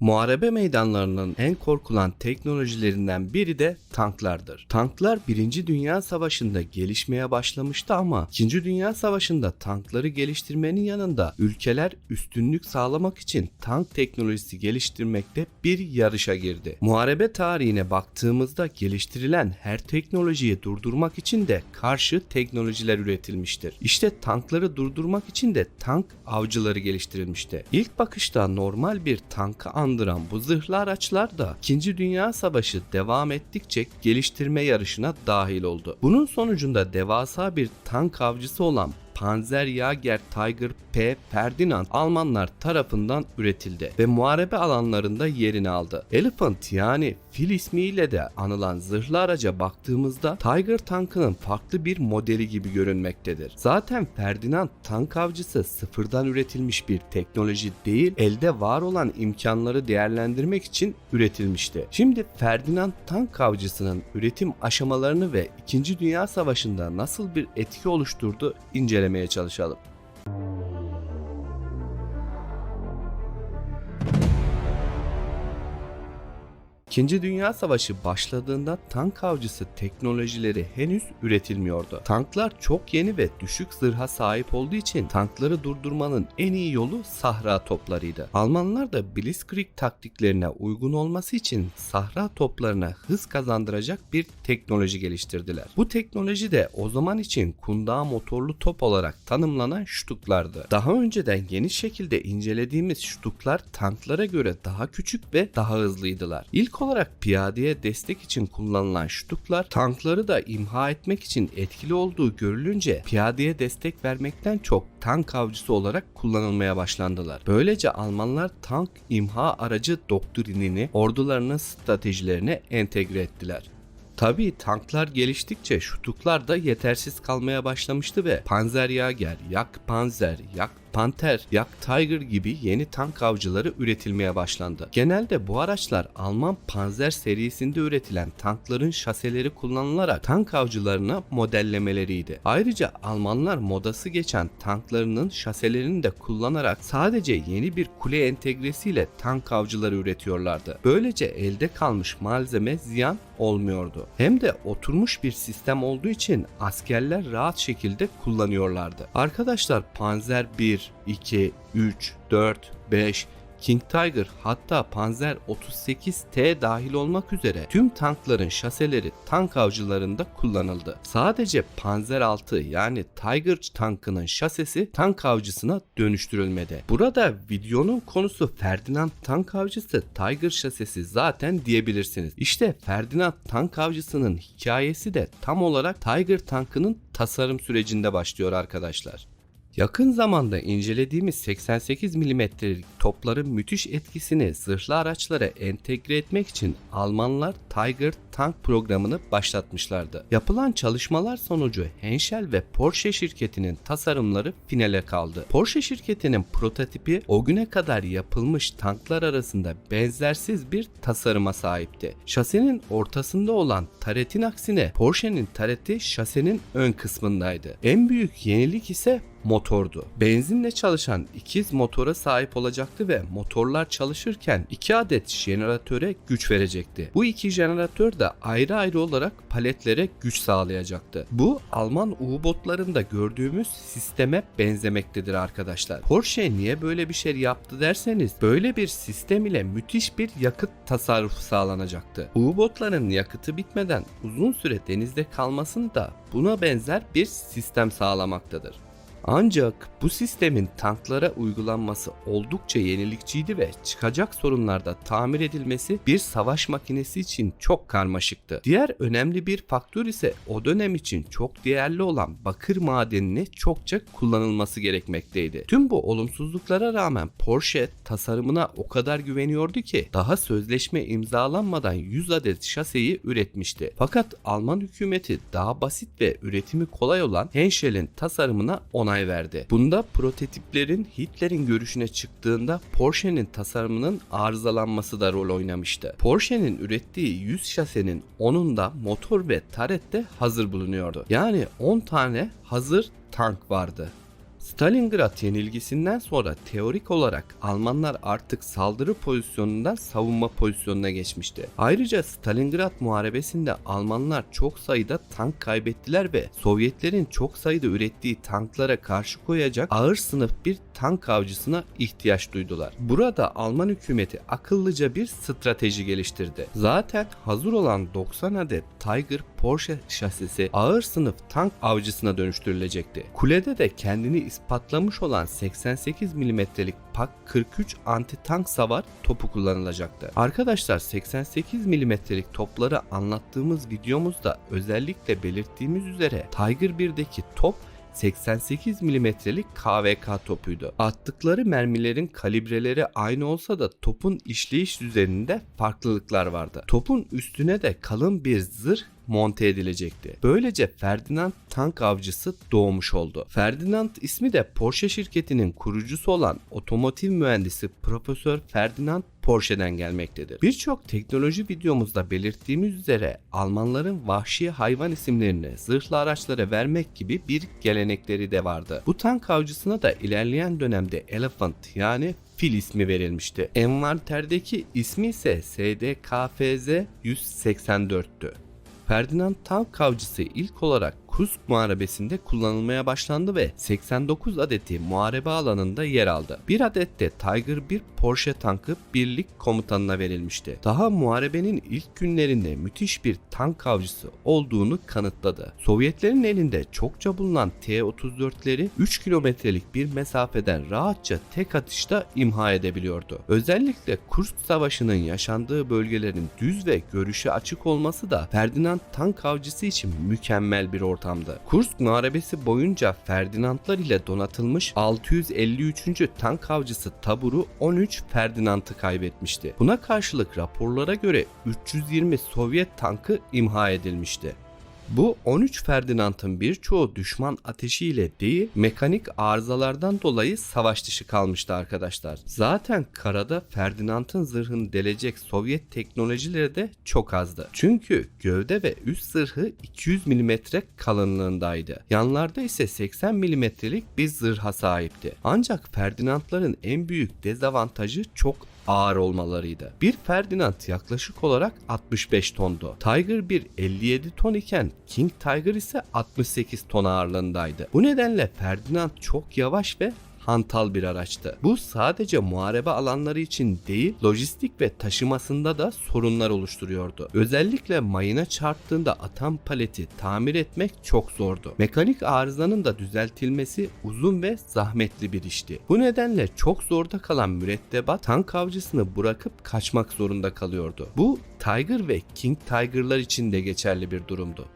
Muharebe meydanlarının en korkulan teknolojilerinden biri de tanklardır. Tanklar 1. Dünya Savaşı'nda gelişmeye başlamıştı ama 2. Dünya Savaşı'nda tankları geliştirmenin yanında ülkeler üstünlük sağlamak için tank teknolojisi geliştirmekte bir yarışa girdi. Muharebe tarihine baktığımızda geliştirilen her teknolojiyi durdurmak için de karşı teknolojiler üretilmiştir. İşte tankları durdurmak için de tank avcıları geliştirilmişti. İlk bakışta normal bir tankı andıran bu zırhlı araçlar da 2. Dünya Savaşı devam ettikçe geliştirme yarışına dahil oldu. Bunun sonucunda devasa bir tank avcısı olan Panzerjäger Tiger P Ferdinand Almanlar tarafından üretildi ve muharebe alanlarında yerini aldı. Elephant yani fil ismiyle de anılan zırhlı araca baktığımızda Tiger tankının farklı bir modeli gibi görünmektedir. Zaten Ferdinand tank avcısı sıfırdan üretilmiş bir teknoloji değil, elde var olan imkanları değerlendirmek için üretilmişti. Şimdi Ferdinand tank avcısının üretim aşamalarını ve 2. Dünya Savaşı'nda nasıl bir etki oluşturdu incelemeye çalışalım. İkinci Dünya Savaşı başladığında tank avcısı teknolojileri henüz üretilmiyordu. Tanklar çok yeni ve düşük zırha sahip olduğu için tankları durdurmanın en iyi yolu sahra toplarıydı. Almanlar da Blitzkrieg taktiklerine uygun olması için sahra toplarına hız kazandıracak bir teknoloji geliştirdiler. Bu teknoloji de o zaman için kundağa motorlu top olarak tanımlanan ştuklardı. Daha önceden geniş şekilde incelediğimiz ştuklar tanklara göre daha küçük ve daha hızlıydılar. İlk olarak piyadeye destek için kullanılan şutuklar tankları da imha etmek için etkili olduğu görülünce piyadeye destek vermekten çok tank avcısı olarak kullanılmaya başlandılar. Böylece Almanlar tank imha aracı doktrinini ordularının stratejilerine entegre ettiler. Tabii tanklar geliştikçe şutuklar da yetersiz kalmaya başlamıştı ve Panzerjäger, Yak Panzer, Yak Panther, Yak Tiger gibi yeni tank avcıları üretilmeye başlandı. Genelde bu araçlar Alman Panzer serisinde üretilen tankların şaseleri kullanılarak tank avcılarına modellemeleriydi. Ayrıca Almanlar modası geçen tanklarının şaselerini de kullanarak sadece yeni bir kule entegresiyle tank avcıları üretiyorlardı. Böylece elde kalmış malzeme ziyan olmuyordu. Hem de oturmuş bir sistem olduğu için askerler rahat şekilde kullanıyorlardı. Arkadaşlar Panzer 1, 2, 3, 4, 5, King Tiger hatta Panzer 38T dahil olmak üzere tüm tankların şaseleri tank avcılarında kullanıldı. Sadece Panzer 6 yani Tiger tankının şasesi tank avcısına dönüştürülmedi. Burada videonun konusu Ferdinand tank avcısı Tiger şasesi zaten diyebilirsiniz. İşte Ferdinand tank avcısının hikayesi de tam olarak Tiger tankının tasarım sürecinde başlıyor arkadaşlar. Yakın zamanda incelediğimiz 88 milimetrelik topların müthiş etkisini zırhlı araçlara entegre etmek için Almanlar Tiger tank programını başlatmışlardı. Yapılan çalışmalar sonucu Henschel ve Porsche şirketinin tasarımları finale kaldı. Porsche şirketinin prototipi o güne kadar yapılmış tanklar arasında benzersiz bir tasarıma sahipti. Şasenin ortasında olan taretin aksine Porsche'nin tareti şasenin ön kısmındaydı. En büyük yenilik ise motordu. Benzinle çalışan ikiz motora sahip olacaktı ve motorlar çalışırken iki adet jeneratöre güç verecekti. Bu iki jeneratör de ayrı ayrı olarak paletlere güç sağlayacaktı. Bu Alman U-botlarında gördüğümüz sisteme benzemektedir arkadaşlar. Porsche niye böyle bir şey yaptı derseniz böyle bir sistem ile müthiş bir yakıt tasarrufu sağlanacaktı. U-botların yakıtı bitmeden uzun süre denizde kalmasını da buna benzer bir sistem sağlamaktadır. Ancak bu sistemin tanklara uygulanması oldukça yenilikçiydi ve çıkacak sorunlarda tamir edilmesi bir savaş makinesi için çok karmaşıktı. Diğer önemli bir faktör ise o dönem için çok değerli olan bakır madenini çokça kullanılması gerekmekteydi. Tüm bu olumsuzluklara rağmen Porsche tasarımına o kadar güveniyordu ki daha sözleşme imzalanmadan 100 adet şaseyi üretmişti. Fakat Alman hükümeti daha basit ve üretimi kolay olan Henschel'in tasarımına onay verdi. Bunda prototiplerin Hitler'in görüşüne çıktığında Porsche'nin tasarımının arızalanması da rol oynamıştı. Porsche'nin ürettiği 100 şasenin 10'unda motor ve tarette hazır bulunuyordu. Yani 10 tane hazır tank vardı. Stalingrad yenilgisinden sonra teorik olarak Almanlar artık saldırı pozisyonundan savunma pozisyonuna geçmişti. Ayrıca Stalingrad muharebesinde Almanlar çok sayıda tank kaybettiler ve Sovyetlerin çok sayıda ürettiği tanklara karşı koyacak ağır sınıf bir tank avcısına ihtiyaç duydular. Burada Alman hükümeti akıllıca bir strateji geliştirdi. Zaten hazır olan 90 adet Tiger Porsche şasisi ağır sınıf tank avcısına dönüştürülecekti. Kulede de kendini ispatlamış olan 88 milimetrelik Pak 43 anti tank savar topu kullanılacaktı. Arkadaşlar 88 milimetrelik topları anlattığımız videomuzda özellikle belirttiğimiz üzere Tiger 1'deki top 88 milimetrelik KVK topuydu. Attıkları mermilerin kalibreleri aynı olsa da topun işleyiş düzeninde farklılıklar vardı. Topun üstüne de kalın bir zırh monte edilecekti. Böylece Ferdinand tank avcısı doğmuş oldu. Ferdinand ismi de Porsche şirketinin kurucusu olan otomotiv mühendisi Profesör Ferdinand Porsche'den gelmektedir. Birçok teknoloji videomuzda belirttiğimiz üzere Almanların vahşi hayvan isimlerini zırhlı araçlara vermek gibi bir gelenekleri de vardı. Bu tank avcısına da ilerleyen dönemde Elephant yani fil ismi verilmişti. Envanterdeki ismi ise SDKFZ 184'tü. Ferdinand tank avcısı ilk olarak Kursk Muharebesi'nde kullanılmaya başlandı ve 89 adeti muharebe alanında yer aldı. Bir adet de Tiger 1 Porsche tankı birlik komutanına verilmişti. Daha muharebenin ilk günlerinde müthiş bir tank avcısı olduğunu kanıtladı. Sovyetlerin elinde çokça bulunan T-34'leri 3 kilometrelik bir mesafeden rahatça tek atışta imha edebiliyordu. Özellikle Kursk Savaşı'nın yaşandığı bölgelerin düz ve görüşe açık olması da Ferdinand tank avcısı için mükemmel bir ortam ortamdı. Kursk Muharebesi boyunca Ferdinandlar ile donatılmış 653. tank avcısı taburu 13 Ferdinand'ı kaybetmişti. Buna karşılık raporlara göre 320 Sovyet tankı imha edilmişti. Bu 13 Ferdinand'ın birçoğu düşman ateşiyle değil mekanik arızalardan dolayı savaş dışı kalmıştı arkadaşlar. Zaten karada Ferdinand'ın zırhını delecek Sovyet teknolojileri de çok azdı. Çünkü gövde ve üst zırhı 200 mm kalınlığındaydı. Yanlarda ise 80 mm'lik bir zırha sahipti. Ancak Ferdinandların en büyük dezavantajı çok ağır olmalarıydı. Bir Ferdinand yaklaşık olarak 65 tondu. Tiger 1 57 ton iken King Tiger ise 68 ton ağırlığındaydı. Bu nedenle Ferdinand çok yavaş ve hantal bir araçtı. Bu sadece muharebe alanları için değil, lojistik ve taşımasında da sorunlar oluşturuyordu. Özellikle mayına çarptığında atan paleti tamir etmek çok zordu. Mekanik arızanın da düzeltilmesi uzun ve zahmetli bir işti. Bu nedenle çok zorda kalan mürettebat tank avcısını bırakıp kaçmak zorunda kalıyordu. Bu Tiger ve King Tiger'lar için de geçerli bir durumdu.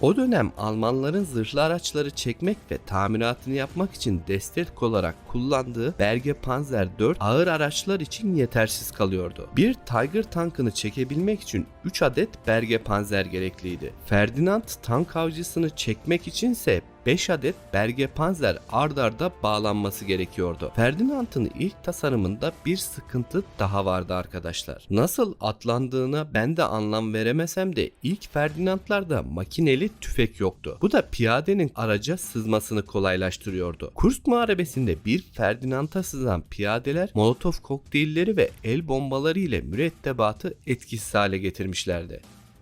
O dönem Almanların zırhlı araçları çekmek ve tamiratını yapmak için destek olarak kullandığı Berge Panzer 4 ağır araçlar için yetersiz kalıyordu. Bir Tiger tankını çekebilmek için 3 adet Berge Panzer gerekliydi. Ferdinand tank avcısını çekmek içinse 5 adet Berge Panzer ard arda bağlanması gerekiyordu. Ferdinand'ın ilk tasarımında bir sıkıntı daha vardı arkadaşlar. Nasıl atlandığına ben de anlam veremesem de ilk Ferdinand'larda makineli tüfek yoktu. Bu da piyadenin araca sızmasını kolaylaştırıyordu. Kursk Muharebesi'nde bir Ferdinand'a sızan piyadeler Molotov kokteylleri ve el bombaları ile mürettebatı etkisiz hale getirmişlerdi.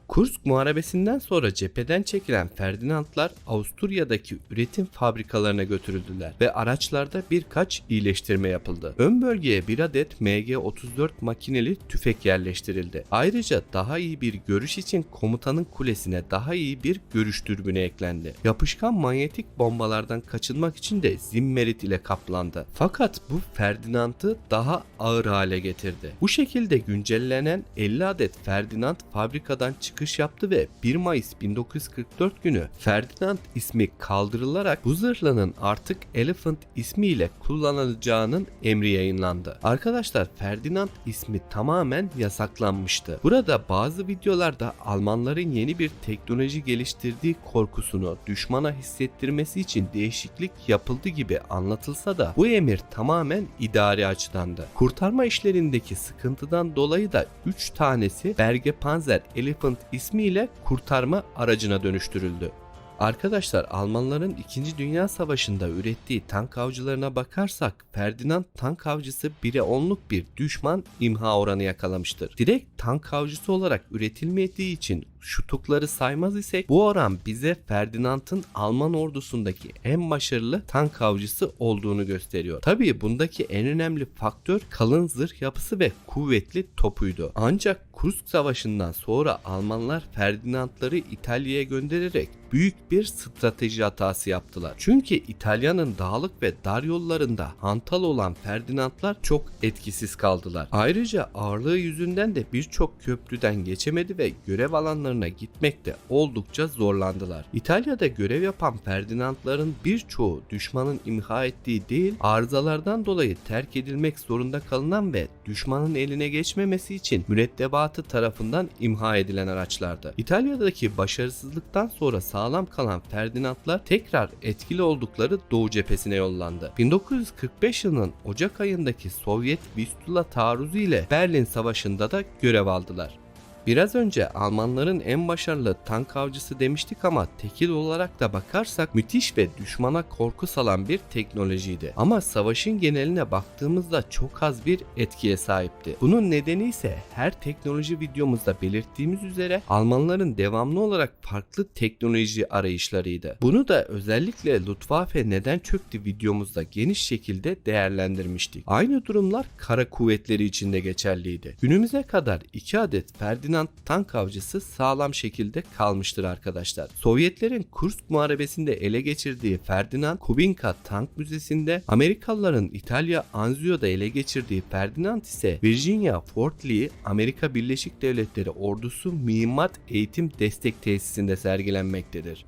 Kursk Muharebesi'nden sonra cepheden çekilen Ferdinandlar Avusturya'daki üretim fabrikalarına götürüldüler ve araçlarda birkaç iyileştirme yapıldı. Ön bölgeye bir adet MG-34 makineli tüfek yerleştirildi. Ayrıca daha iyi bir görüş için komutanın kulesine daha iyi bir görüş dürbünü eklendi. Yapışkan manyetik bombalardan kaçınmak için de zimmerit ile kaplandı. Fakat bu Ferdinand'ı daha ağır hale getirdi. Bu şekilde güncellenen 50 adet Ferdinand fabrikadan çıkıyor çıkış yaptı ve 1 Mayıs 1944 günü Ferdinand ismi kaldırılarak bu zırhlının artık Elephant ismiyle kullanılacağının emri yayınlandı. Arkadaşlar Ferdinand ismi tamamen yasaklanmıştı. Burada bazı videolarda Almanların yeni bir teknoloji geliştirdiği korkusunu düşmana hissettirmesi için değişiklik yapıldı gibi anlatılsa da bu emir tamamen idari açıdandı. Kurtarma işlerindeki sıkıntıdan dolayı da 3 tanesi Berge Panzer Elephant ismiyle kurtarma aracına dönüştürüldü. Arkadaşlar Almanların 2. Dünya Savaşı'nda ürettiği tank avcılarına bakarsak Ferdinand tank avcısı 1'e 10'luk bir düşman imha oranı yakalamıştır. Direkt tank avcısı olarak üretilmediği için şutukları saymaz isek bu oran bize Ferdinand'ın Alman ordusundaki en başarılı tank avcısı olduğunu gösteriyor. Tabii bundaki en önemli faktör kalın zırh yapısı ve kuvvetli topuydu. Ancak Kursk Savaşı'ndan sonra Almanlar Ferdinandları İtalya'ya göndererek büyük bir strateji hatası yaptılar. Çünkü İtalya'nın dağlık ve dar yollarında hantal olan Ferdinandlar çok etkisiz kaldılar. Ayrıca ağırlığı yüzünden de birçok köprüden geçemedi ve görev alanlarına gitmekte oldukça zorlandılar. İtalya'da görev yapan Ferdinandların birçoğu düşmanın imha ettiği değil arızalardan dolayı terk edilmek zorunda kalınan ve düşmanın eline geçmemesi için mürettebatı tarafından imha edilen araçlardı. İtalya'daki başarısızlıktan sonra sağlam kalan Ferdinandlar tekrar etkili oldukları Doğu cephesine yollandı. 1945 yılının Ocak ayındaki Sovyet Vistula taarruzu ile Berlin Savaşı'nda da görev aldılar. Biraz önce Almanların en başarılı tank avcısı demiştik ama tekil olarak da bakarsak müthiş ve düşmana korku salan bir teknolojiydi. Ama savaşın geneline baktığımızda çok az bir etkiye sahipti. Bunun nedeni ise her teknoloji videomuzda belirttiğimiz üzere Almanların devamlı olarak farklı teknoloji arayışlarıydı. Bunu da özellikle Luftwaffe neden çöktü videomuzda geniş şekilde değerlendirmiştik. Aynı durumlar kara kuvvetleri için de geçerliydi. Günümüze kadar 2 adet Ferdinand tank avcısı sağlam şekilde kalmıştır arkadaşlar. Sovyetlerin Kursk muharebesinde ele geçirdiği Ferdinand Kubinka Tank Müzesi'nde Amerikalıların İtalya Anzio'da ele geçirdiği Ferdinand ise Virginia Fort Lee Amerika Birleşik Devletleri Ordusu Mühimmat Eğitim Destek Tesisinde sergilenmektedir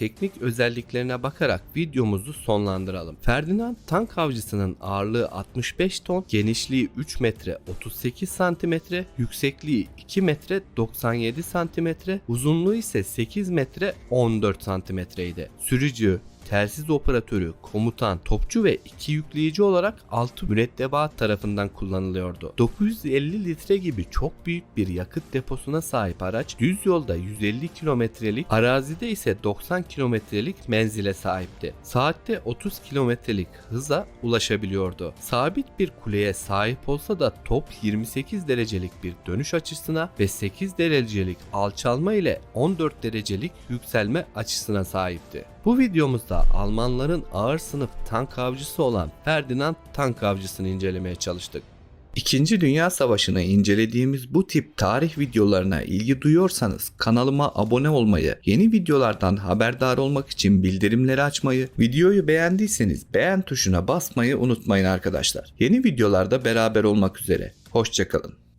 teknik özelliklerine bakarak videomuzu sonlandıralım. Ferdinand tank avcısının ağırlığı 65 ton, genişliği 3 metre 38 santimetre, yüksekliği 2 metre 97 santimetre, uzunluğu ise 8 metre 14 santimetreydi. Sürücü, telsiz operatörü, komutan, topçu ve iki yükleyici olarak 6 mürettebat tarafından kullanılıyordu. 950 litre gibi çok büyük bir yakıt deposuna sahip araç düz yolda 150 kilometrelik, arazide ise 90 kilometrelik menzile sahipti. Saatte 30 kilometrelik hıza ulaşabiliyordu. Sabit bir kuleye sahip olsa da top 28 derecelik bir dönüş açısına ve 8 derecelik alçalma ile 14 derecelik yükselme açısına sahipti. Bu videomuzda Almanların ağır sınıf tank avcısı olan Ferdinand tank avcısını incelemeye çalıştık. İkinci Dünya Savaşı'nı incelediğimiz bu tip tarih videolarına ilgi duyuyorsanız kanalıma abone olmayı, yeni videolardan haberdar olmak için bildirimleri açmayı, videoyu beğendiyseniz beğen tuşuna basmayı unutmayın arkadaşlar. Yeni videolarda beraber olmak üzere. Hoşçakalın.